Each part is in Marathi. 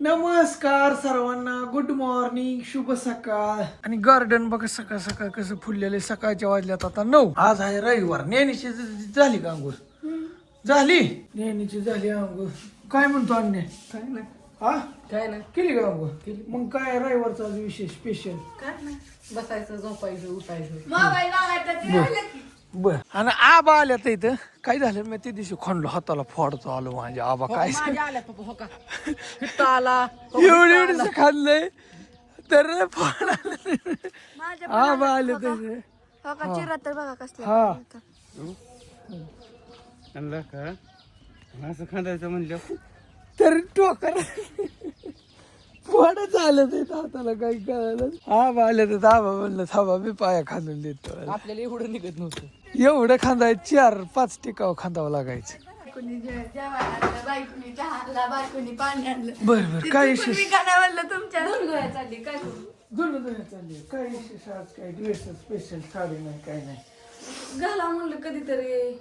नमस्कार सर्वांना गुड मॉर्निंग शुभ सकाळ. आणि गार्डन बघा सकाळ सकाळ कसं फुललेले सकाळच्या वाजल्यात आता नऊ. आज आहे रविवार. नेहमीची झाली का अंघोळ? झाली? नेहमीची झाली अंघोळ. काय म्हणतो अन्य? काय नाही. हा? काय नाही. केली का अंघोळ? मग काय रविवारचा आज विशेष स्पेशल काय नाही. बसायचं झोपायचं उठायचं. मोबाईल मागायचा ते आलं की. बर. आणि आबा आल्या तर इथं. काय झालं? मी ते दिवशी खणलो हाताला फोडतो आलो माझ्या आबा. काय हो का? हिट्टा आला हो, एवढी एवढीच. खाल्लंय. तर फोड. आलं आबा आले तर हो का? चिरा तर बघा कसला हा. आणला का? असं खांदायचं म्हणलं. तर टोकर. फोडच आलं ते हाताला काही कळलं आबा आले तर आबा म्हणलं थांबा मी पाया खांदून देतो. आपल्याला एवढं निघत नव्हतं. एवढं खांदाय चार पाच टिकाव खांदावं लागायचं. कोणी बर बर काय विशेष? चालली काय विशेष आज? ड्रेस स्पेशल साडी नाही काय नाही. घाला म्हणलं कधीतरी.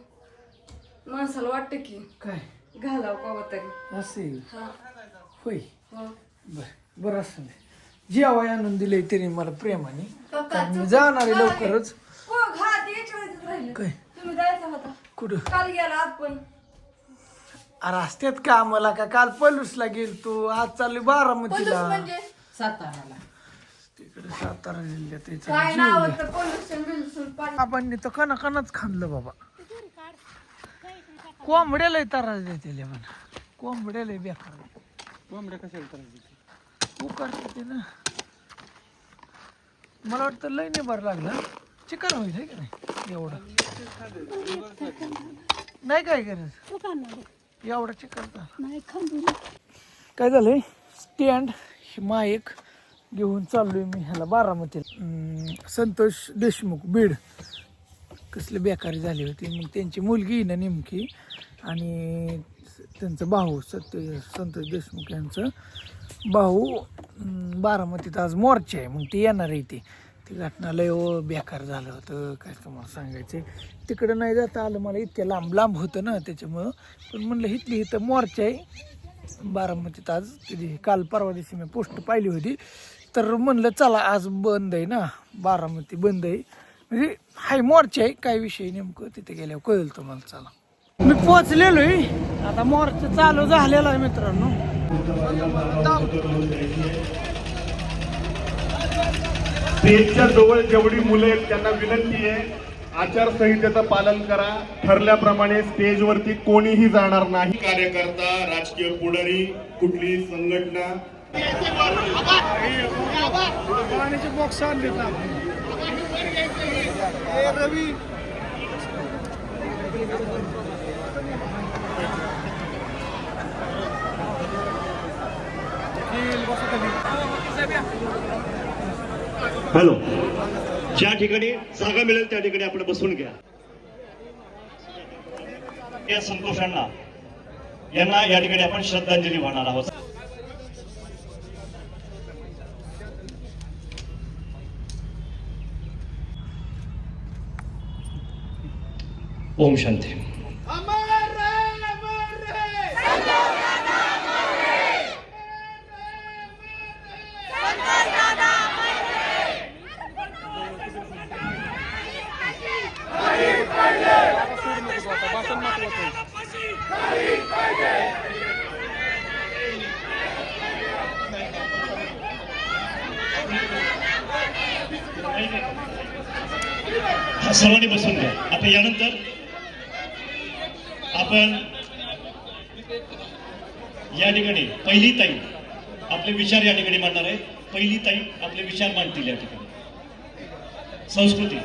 माणसाला वाटतं की काय? घालावं कवा तरी असे हा. होय? हो. बर. बरं असं नाही. जेवाय आणून दिले तरी मला प्रेमाने का? कारण मी जाणार आहे लवकरच काय? तुम्ही जायचा होता. कुठं? काल गेला आज पण. अरे असत्यात का मला का? काल पलूसला गेल तू आज चालू पलूस बारामतीला म्हणजे? साताराला. तिकडे सातारा जिल्ह्यात याचं काय जीव नाव लय. होतं? पोल्युशन बिल्युशन पाणी. आपण तर कना कनाच खाल्लं बाबा. कोंबड्याला त्रास देते म्हणा. कोंबड्याला बेकार. कोंबड्या कशाला करायची उकारते ते ना. मला वाटतं लय नाही बरं लागलं. चिकन होईल आहे की नाही? एवढं. नाही काय गरज? एवढं चिकन काय झालंय? स्टँड ही माईक घेऊन चाललोय मी ह्याला बारामती संतोष देशमुख बीड. कसली बेकारी झाली होती. मग त्यांची मुलगी ना नेमकी. आणि त्यांचा भाऊ सत्य संतोष देशमुख यांचं. भाऊ बारामतीत आज मोर्चा आहे मग ते येणार आहे ते ती घटना लय ओ बेकार झालं होतं काय तुम्हाला सांगायचं तिकडं नाही जाता आलं मला इतक्या लांब लांब होतं ना त्याच्यामुळं. पण म्हणलं इथली इथं मोर्चा आहे. बारामतीत आज तिथे काल परवा दिवशी मी पोस्ट पाहिली होती. तर म्हणलं चला आज बंद आहे ना बारामती बंद आहे. म्हणजे हाय मोर्चा आहे काय विषय नेमकं तिथे गेल्यावर कळेल तुम्हाला चला. मी पोचलेलो आहे आता मोर्चा चालू झालेला आहे मित्रांनो. स्टेजच्या जवळ जेवढी मुलं आहेत त्यांना विनंती आहे आचारसंहितेचं पालन करा. ठरल्याप्रमाणे स्टेजवरती कोणीही जाणार नाही. कार्यकर्ता राजकीय पुढारी कुठली संघटना. बॉक्स रवी. हॅलो. ज्या ठिकाणी जागा मिळेल त्या ठिकाणी आपण बसून घ्या. या संतोषांना यांना या ठिकाणी आपण श्रद्धांजली वाहणार आहोत. ओम शांती. हा, सर्वांनी बसून घ्या. आता यानंतर आपण या ठिकाणी पहिली ताई आपले विचार या ठिकाणी मांडणार आहे पहिली ताई आपले विचार मांडतील या ठिकाणी. संस्कृती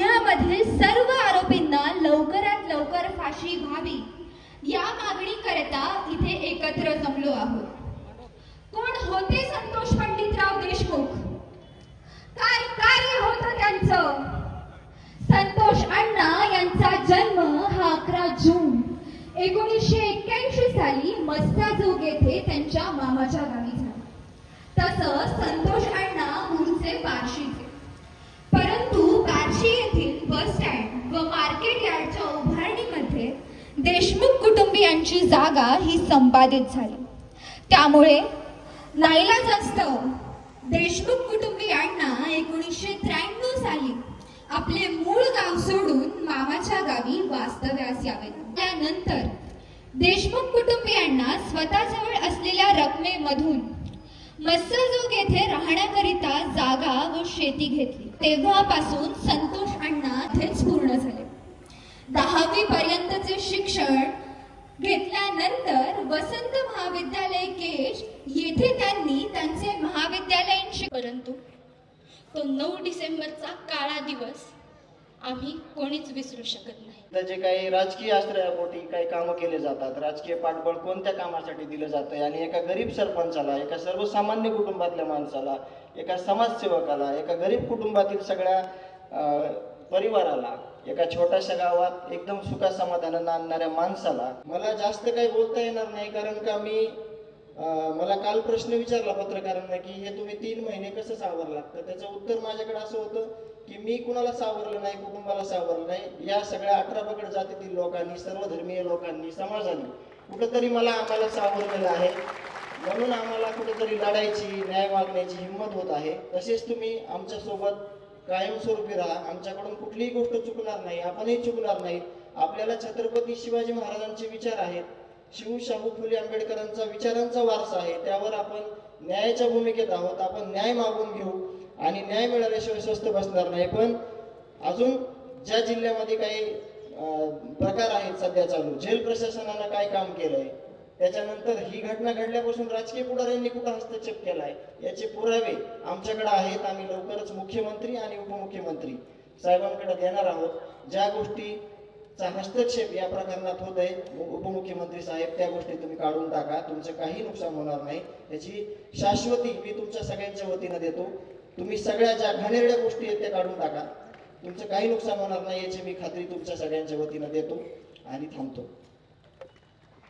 यामध्ये सर्व आरोपींना लवकरात लवकर फाशी व्हावी. या मागणी करता इथे एकत्र जमलो आहोत. कोण होते संतोष पंडितराव देशमुख? काय कार्य होत त्यांचं? संतोष अण्णा यांचा जन्म हा अकरा जून एकोणीसशे एक्क्याऐंशी साली मस्ताजोग येथे त्यांच्या मामाच्या गावी झाला. तसं संतोष अण्णा मूळचे बार्शीचे परंतु बार्शी यांची जागा ही संपादित झाली. त्यामुळे नाईलाज असतं देशमुख कुटुंबियांना एकोणीसशे त्र्याण्णव साली आपले मूळ गाव सोडून मामाच्या गावी वास्तव्यास यावे. त्यानंतर देशमुख कुटुंबियांना स्वतःजवळ असलेल्या रकमेमधून मत्स्यजोग येथे राहण्याकरिता जागा व शेती घेतली. तेव्हापासून संतोष अण्णा तेच पूर्ण झाले. दहावी पर्यंतचे शिक्षण घेतल्यानंतर वसंत महाविद्यालय केश येथे त्यांनी त्यांचे महाविद्यालयीन शिक परंतु तो नऊ डिसेंबरचा काळा दिवस आम्ही कोणीच विसरू शकत नाही. त्याचे काही राजकीय आश्रयापोटी काही कामं केले जातात राजकीय पाठबळ कोणत्या कामासाठी दिलं जातं? आणि एका गरीब सरपंचाला एका सर्वसामान्य कुटुंबातल्या माणसाला एका समाजसेवकाला एका गरीब कुटुंबातील सगळ्या परिवाराला एका छोट्याशा गावात एकदम सुखा समाधानानं आणणाऱ्या माणसाला मला जास्त काही बोलता येणार नाही कारण का मी मला काल प्रश्न विचारला पत्रकारांना की हे तुम्ही तीन महिने कसं सावरलात? तर त्याचं उत्तर माझ्याकडे असं होतं की मी कुणाला सावरलं नाही कुटुंबाला सावरलं नाही. या सगळ्या अठरा पकड जातीतील लोकांनी सर्व धर्मीय लोकांनी समाजाने कुठंतरी मला आम्हाला सावरलेलं आहे. म्हणून आम्हाला कुठेतरी लढायची न्याय मागण्याची हिंमत होत आहे. तसेच तुम्ही आमच्यासोबत कायमस्वरूपी राहा. आमच्याकडून कुठलीही गोष्ट चुकणार नाही. आपणही चुकणार नाही आपल्याला छत्रपती शिवाजी महाराजांचे विचार आहेत. शिव शाहू फुले आंबेडकरांचा विचारांचा वारसा आहे. त्यावर आपण न्यायाच्या भूमिकेत आहोत. आपण न्याय मागून घेऊ आणि न्याय मिळाल्याशिवाय स्वस्त बसणार नाही. पण अजून ज्या जिल्ह्यामध्ये काही प्रकार आहेत सध्या चालू जेल प्रशासनानं काय काम केलंय? त्याच्यानंतर ही घटना घडल्यापासून राजकीय पुढाऱ्यांनी कुठं हस्तक्षेप केलाय? याचे पुरावे आमच्याकडे आहेत. आम्ही लवकरच मुख्यमंत्री आणि उपमुख्यमंत्री साहेबांकडे देणार आहोत. ज्या गोष्टीचा हस्तक्षेप या प्रकरणात होत आहे उपमुख्यमंत्री साहेब त्या गोष्टी तुम्ही काढून टाका. तुमचं काही नुकसान होणार नाही. याची शाश्वती मी तुमच्या सगळ्यांच्या वतीनं देतो. तुम्ही सगळ्या ज्या घाणेरड्या गोष्टी आहेत त्या काढून टाका. तुमचं काही नुकसान होणार नाही याची मी खात्री तुमच्या सगळ्यांच्या वतीनं देतो. आणि थांबतो.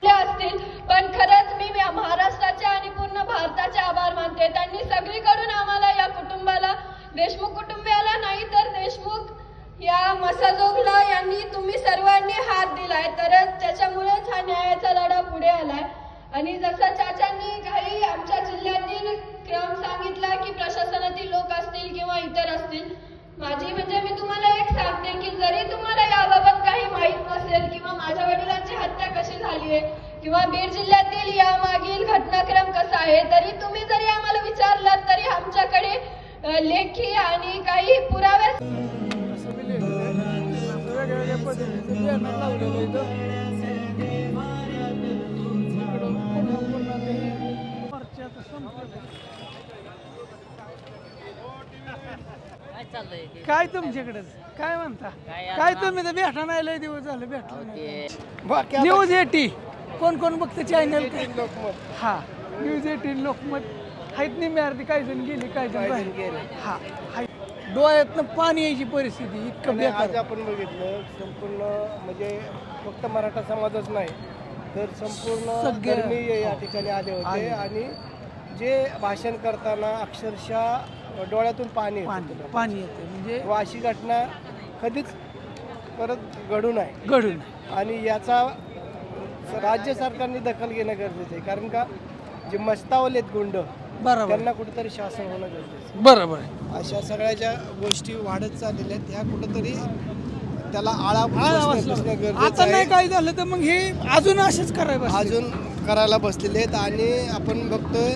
असतील. पण खरंच मी महाराष्ट्राचे आणि पूर्ण भारताचे आभार मानते. त्यांनी सगळीकडून आम्हाला या कुटुंबाला देशमुख कुटुंबियाला नाही तर देशमुख या मसाजोगला यांनी तुम्ही सर्वांनी हात दिलाय. तरच त्याच्यामुळेच हा न्यायाचा लढा पुढे आलाय. आणि जसं चाचांनी काही आमच्या जिल्ह्यातील क्रम सांगितला की प्रशासनातील लोक असतील किंवा इतर असतील माझी म्हणजे मी तुम्हाला एक सांगते की जरी तुम्हाला या किंवा माझ्या वडिलांची हत्या कशी झाली आहे? किंवा बीड जिल्ह्यातील यामागील घटनाक्रम कसा आहे? तरी तुम्ही जरी आम्हाला विचारलात तरी आमच्याकडे लेखी आणि काही पुरावे असं बी लिहिलेलं आहे. असं वेगवेगळ्या पद्धतीचं बॅनर लावलेलं आहे इथं. इकडं ते संपलं. काय तुमच्याकडे? काय म्हणता? काय तुम्ही तर भेटा नाही लय दिवस झाले भेटा न्यूज एटी कोण कोण बघतं चॅनल हा. News eighteen Lokmat. आहेत नाही अर्धी काही जण गेली काही जण राहिले हा. हाय. डोळ्यातनं पाणी यायची परिस्थिती इतकं आणि आज बेकार. आपण बघितलं संपूर्ण म्हणजे फक्त मराठा समाजच नाही तर संपूर्ण सगळे- धर्मीय या ठिकाणी आले होते. आणि जे भाषण करताना अक्षरशः डोळ्यातून पाणी येत पाणी येते. म्हणजे व अशी घटना कधीच परत घडू नये घडून आणि याचा राज्य सरकारने दखल घेणं गरजेचं आहे. कारण का जे मस्तावले आहेत गुंड बरोबर. त्यांना कुठेतरी शासन होणं गरजेचं आहे. बरोबर आहे. अशा सगळ्या ज्या गोष्टी वाढत चाललेल्या आहेत ह्या कुठंतरी त्याला आळा आळा बसणं- बसला. बसणं गरजेचं आता नाही आहे. काय झालं तर मग हे अजून असेच करायला अजून करायला बसलेले आहेत. आणि आपण बघतोय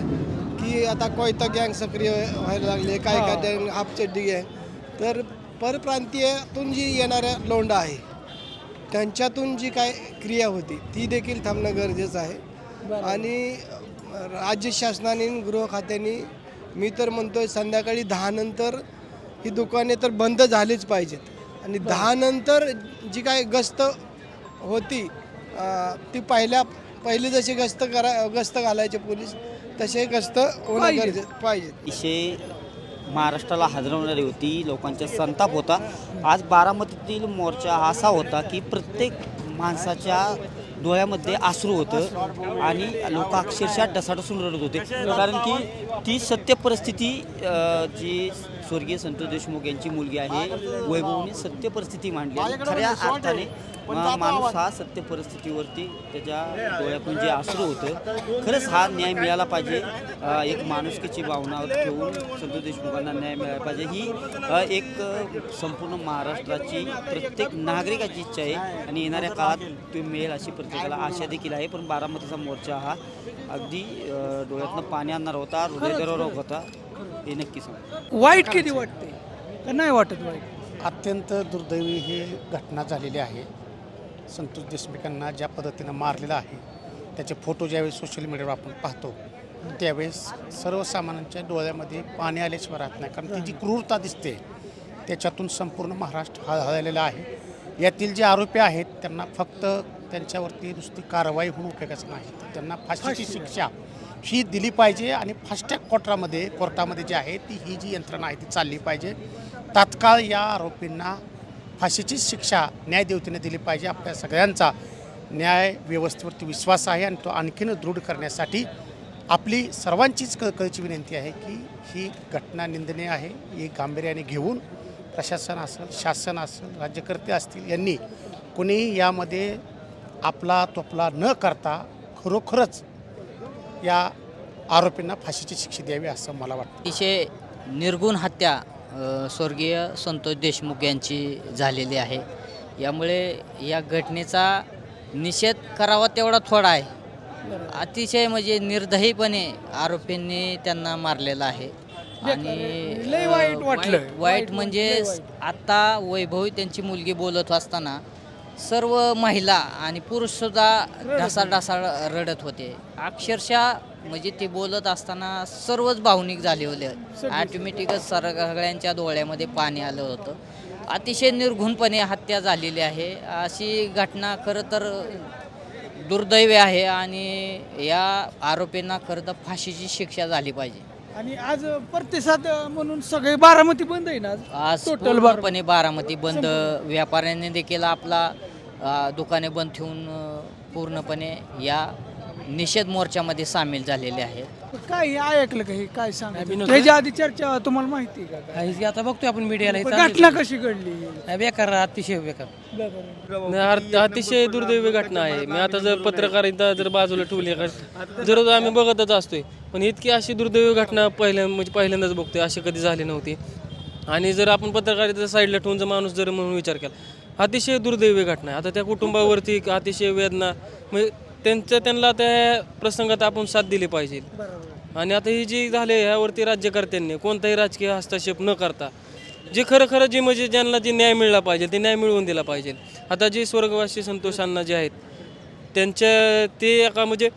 की आता कोयता गँग सक्रिय व्हायला लागले काय. काय गँग हाफ चड्डी गँग तर परप्रांतीयातून जी येणाऱ्या लोंडा आहे त्यांच्यातून जी काय क्रिया होती ती देखील थांबणं गरजेचं आहे. आणि राज्य शासनाने गृह खात्याने मी तर म्हणतोय संध्याकाळी दहा नंतर ही दुकाने तर बंद झालीच पाहिजेत. आणि दहा नंतर जी काय गस्त होती ती पहिल्या पहिली जशी गस्त करा गस्त घालायचे पोलीस तसे गस्त होणं पाहिजे. गरजेचं पाहिजे. महाराष्ट्राला हादरवणारी होती लोकांचा संताप होता. आज बारामतीतील मोर्चा हा असा होता की प्रत्येक माणसाच्या डोळ्यामध्ये आसरू होतं आणि लोक अक्षरशः टसाटसून रडत होते. कारण की ती सत्य परिस्थिती अ, जी स्वर्गीय संतोष देशमुख यांची मुलगी आहे वैभवने सत्य परिस्थिती मांडली आणि खऱ्या अर्थाने माणूस हा सत्य परिस्थितीवरती त्याच्या डोळ्यातून जे आसरू होतं खरंच हा न्याय मिळाला पाहिजे. एक माणुसकीची भावना ठेवून संतोष देशमुखांना न्याय मिळाला पाहिजे. ही एक संपूर्ण महाराष्ट्राची प्रत्येक नागरिकाची इच्छा आहे आणि येणाऱ्या काळात ते मिळेल अशी प्रत्येकाला आशा देखील आहे. पण बारामतीचा मोर्चा हा अगदी डोळ्यातनं पाणी आणणार होता हृदयद्रवक होता. हे नक्की सांग. वाईट किती वाटते? का नाही वाटत वाईट? अत्यंत दुर्दैवी ही घटना झालेली आहे. संतोष देशमुखांना ज्या पद्धतीनं मारलेलं आहे त्याचे फोटो ज्यावेळेस सोशल मीडियावर आपण पाहतो त्यावेळेस सर्वसामान्यांच्या डोळ्यामध्ये पाणी आल्याशिवाय राहत नाही. कारण ती जी क्रूरता दिसते त्याच्यातून संपूर्ण महाराष्ट्र हळहळलेला आहे. यातील जे आरोपी आहेत त्यांना फक्त त्यांच्यावरती नुसती कारवाई होऊन उपयोगाचं नाही. तर त्यांना फाशीची शिक्षा ही दिली पाहिजे आणि फास्टॅग कोर्टामध्ये कोर्टामध्ये जी आहे ती ही जी यंत्रणा आहे ती चालली पाहिजे. तात्काळ या आरोपींना फाशीची शिक्षा न्यायदेवतेने दिली पाहिजे. आपल्या सगळ्यांचा न्याय व्यवस्थेवरती विश्वास आहे आणि तो आणखीन दृढ करण्यासाठी आपली सर्वांचीच कळकळीची विनंती आहे की ही घटना निंदनीय आहे. ही गांभीर्याने घेऊन प्रशासन असेल शासन असेल राज्यकर्ते असतील यांनी कोणीही यामध्ये आपला तोपला न करता खरोखरच या आरोपींना फाशीची शिक्षा द्यावी असं मला वाटतं. अतिशय निर्गुण हत्या स्वर्गीय संतोष देशमुख यांची झालेली आहे. यामुळे या घटनेचा निषेध करावा तेवढा थोडा आहे. अतिशय म्हणजे निर्दयीपणे आरोपींनी त्यांना मारलेलं आहे. आणि वाईट वाटलं. वाईट- म्हणजे लय वाईट. आता वैभवी त्यांची मुलगी बोलत असताना सर्व महिला आणि पुरुषसुद्धा ढासाळ ढासाळ रडत होते. अक्षरशः म्हणजे ते बोलत असताना सर्वच भावनिक झाले होते. ऑटोमॅटिकच सर सगळ्यांच्या डोळ्यामध्ये पाणी आलं होतं. अतिशय निर्घुणपणे हत्या झालेली आहे. अशी घटना खरं तर दुर्दैवी आहे आणि या आरोपींना खरं तर फाशीची शिक्षा झाली पाहिजे. आणि आज प्रतिसाद म्हणून सगळे बारामती बंद आहे ना आज? टोटल पूर्णपणे बारामती. बंद. व्यापाऱ्यांनी देखील आपला अ, दुकाने बंद ठेवून अ, पूर्णपणे या निषेध मोर्चामध्ये सामील झालेले आहेत. काय हे ऐकलं का हे? काय सांग त्याच्या आधी चर्चा तुम्हाला माहिती आहे का? आता बघतोय आपण मीडियाला पण घटना कशी घडली? बेकार बेकार बेकार. बरं. अतिशय दुर्दैवी घटना आहे. मी आता जर पत्रकारिता जर बाजूला ठेवली का जर आम्ही बघतच असतोय पण इतकी अशी दुर्दैवी घटना पहिल्या म्हणजे पहिल्यांदाच बघतोय अशी कधी झाली नव्हती. आणि जर आपण पत्रकारिता साईडला ठेवून जर माणूस जर म्हणून विचार केला अतिशय दुर्दैवी घटना आहे. आता त्या कुटुंबावरती अतिशय वेदना म्हणजे त्यांच्या त्यांना त्या प्रसंगात आपण साथ दिली पाहिजे. आणि आता ही जी झाले ह्यावरती राज्यकर्त्यांनी कोणताही राजकीय हस्तक्षेप न करता जे खरं खरं जे म्हणजे ज्यांना जे न्याय मिळला पाहिजे ते न्याय मिळवून दिला पाहिजे. आता जे स्वर्गवासी संतोष अण्णा जे आहेत त्यांच्या ते एका म्हणजे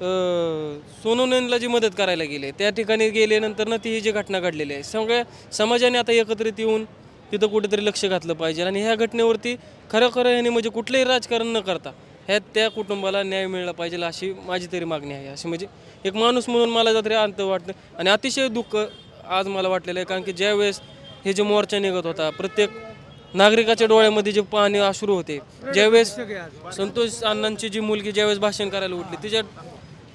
अं, जी मदत करायला गेले त्या ठिकाणी गेल्यानंतर ना ती ही जी घटना घडलेली आहे. सगळ्या समाजाने आता एकत्रित येऊन तिथं कुठेतरी लक्ष घातलं पाहिजे आणि ह्या घटनेवरती खरं खरं ह्याने म्हणजे कुठलंही राजकारण न करता ह्या त्या कुटुंबाला न्याय मिळाला पाहिजे अशी माझी तरी मागणी आहे. अशी म्हणजे एक माणूस म्हणून मला तरी अंत वाटतं आणि अतिशय दुःख आज मला वाटलेलं आहे कारण की ज्यावेळेस हे जे मोर्चा निघत होता प्रत्येक नागरिकाच्या डोळ्यामध्ये जे पाणी अश्रू होते ज्यावेळेस संतोष अण्णांची जी मुलगी ज्यावेळेस भाषण करायला उठली तिच्या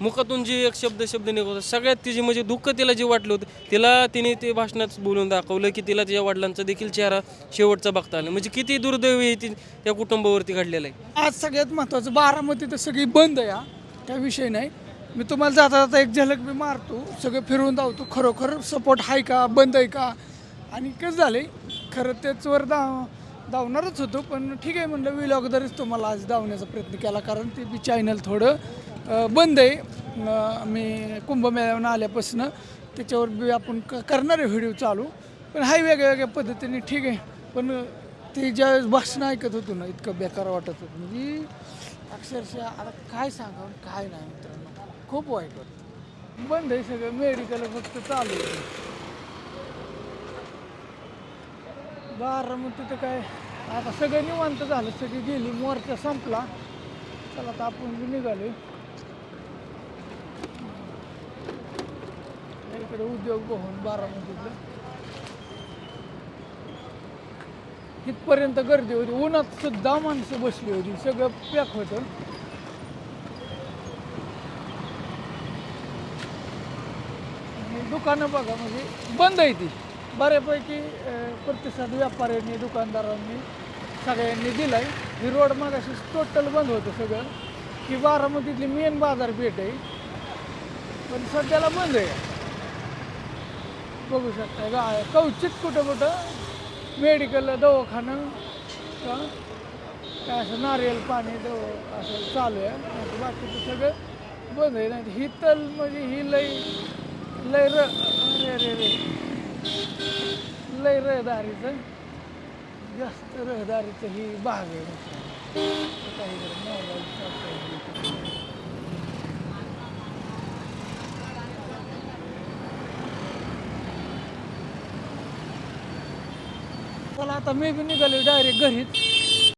मुखातून जी एक शब्द शब्द निघत सगळ्यात तिची म्हणजे दुःख तिला जे वाटलं होतं तिला तिने ते भाषणात बोलून दाखवलं की तिला तिच्या वडिलांचा देखील चेहरा शेवटचा बघता आला. म्हणजे किती दुर्दैवी आहे ती त्या कुटुंबावरती घडलेलं आहे. आज सगळ्यात महत्त्वाचं बारामती तर सगळी बंद आहे हा. काय विषय नाही. मी तुम्हाला जाता जाता एक झलक मी मारतो सगळं फिरवून धावतो खरोखर सपोर्ट आहे का बंद आहे का? आणि कसं झालंय खरं त्याचवर धाव धावणारच होतो पण ठीक आहे म्हणलं विल तुम्हाला आज धावण्याचा प्रयत्न केला कारण ते बी चॅनल थोडं बंद आहे. मी कुंभमेळ्यावरून आल्यापासून त्याच्यावर बी आपण क करणार आहे व्हिडिओ चालू. पण हाय वेगळ्या वेगळ्या पद्धतीने ठीक आहे. पण ते ज्या भाषणं ऐकत होतो ना इतकं बेकार वाटत होतं. म्हणजे अक्षरशः आता काय सांगावं काय नाही मित्रांनो. खूप वाईट वाटतं. बंद आहे सगळं. मेडिकल फक्त चालू आहे. बारामती तर काय आता सगळं निवांत झालं. सगळी गेली. मोर्चा संपला. चला आता आपण बी निघालो इकडे उद्योग भवन बारामतीतलं इथपर्यंत गर्दी होती. उन्हात सुद्धा माणसं बसली होती. सगळं पॅक होतं. दुकानं बघा म्हणजे बंद आहे ती. बऱ्यापैकी प्रतिसाद व्यापाऱ्यांनी दुकानदारांनी सगळ्यांनी दिलाय. ही रोड मागाशी टोटल बंद होतं सगळं. की बारामतीतली मेन बाजारपेठ आहे. पण सध्याला बंद आहे. बघू शकता गा कवचित कुठं कुठं मेडिकल दवाखानं का? काय असं नारियल पाणी दव असं चालू आहे. बाकीचं सगळं बंद आहे. नाही ही तल म्हणजे ही लय लय र रे रे रे लय रहदारीचं जास्त रहदारीचं ही भाग आहे. काही मोबाईल चालतंय. चला आता मी बी निघालो डायरेक्ट घरीच.